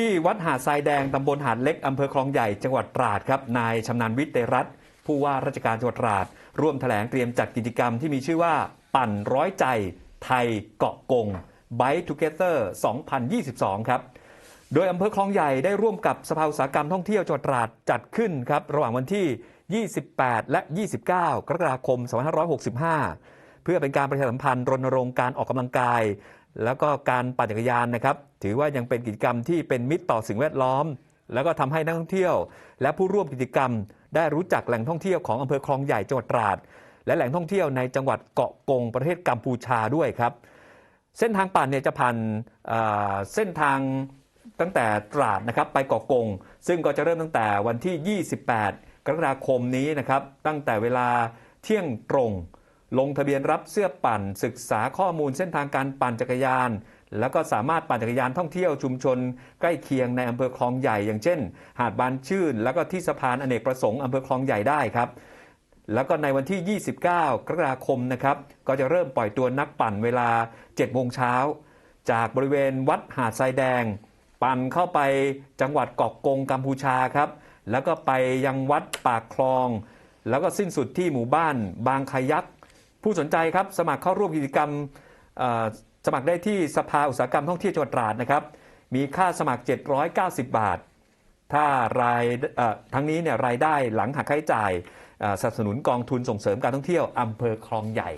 ที่วัดหาดทรายแดงตำบลหาดเล็กอำเภอคลองใหญ่จังหวัดตราดครับนายชำนาญวิทย์เตรัตผู้ว่าราชการจังหวัดตราด ร่วมแถลงเตรียมจัดกิจกรรมที่มีชื่อว่า ปั่นร้อยใจ ไทยเกาะกง Bike Together 2022 ครับ โดยอำเภอคลองใหญ่ได้ร่วมกับสภาอุตสาหกรรมท่องเที่ยวจังหวัดตราดจัดขึ้นครับระหว่างวันที่ 28 และ 29 กรกฎาคม 2565 เพื่อเป็นการประชาสัมพันธ์รณรงค์การออกกำลังกาย แล้วก็การปั่นจักรยานนะครับ ถือว่ายังเป็นกิจกรรมที่เป็นมิตรต่อสิ่งแวดล้อม แล้วก็ทำให้นักท่องเที่ยว และผู้ร่วมกิจกรรม ได้รู้จักแหล่งท่องเที่ยวของอำเภอคลองใหญ่จังหวัดตราด และแหล่งท่องเที่ยวในจังหวัดเกาะกงประเทศกัมพูชาด้วยครับ เส้นทางปั่นเนี่ยจะผ่านเเส้นทางตั้งแต่ตราดนะครับไปเกาะกง ซึ่งก็จะเริ่มตั้งแต่วันที่ 28 กรกฎาคมนี้นะครับตั้งแต่เวลาเที่ยงตรง ลงทะเบียนรับเสื้อปั่น ศึกษาข้อมูลเส้นทางการปั่นจักรยาน แล้วก็สามารถปั่นจักรยานท่องเที่ยวชุมชน ใกล้เคียงในอำเภอคลองใหญ่ อย่างเช่น หาดบานชื่น แล้วก็ที่สะพานอเนกประสงค์อำเภอคลองใหญ่ได้ครับแล้วก็ในวันที่ 29 กรกฎาคมนะครับ ก็จะเริ่มปล่อยตัวนักปั่นเวลา 7 โมงเช้า จากบริเวณวัดหาดทรายแดง ปั่นเข้าไปจังหวัดเกาะกงกัมพูชาครับ แล้วก็ไปยังวัดปากคลอง แล้วก็สิ้นสุดที่หมู่บ้าน บางคายัก ผู้สนใจครับสมัครเข้าร่วมกิจกรรมสมัครได้ที่สภาอุตสาหกรรมท่องเที่ยวจังหวัดตราดนะครับ มีค่าสมัคร 790 บาท ถ้ารายทั้งนี้เนี่ยรายได้หลังหักค่าใช้จ่ายสนับสนุนกองทุนส่งเสริมการท่องเที่ยวอำเภอคลองใหญ่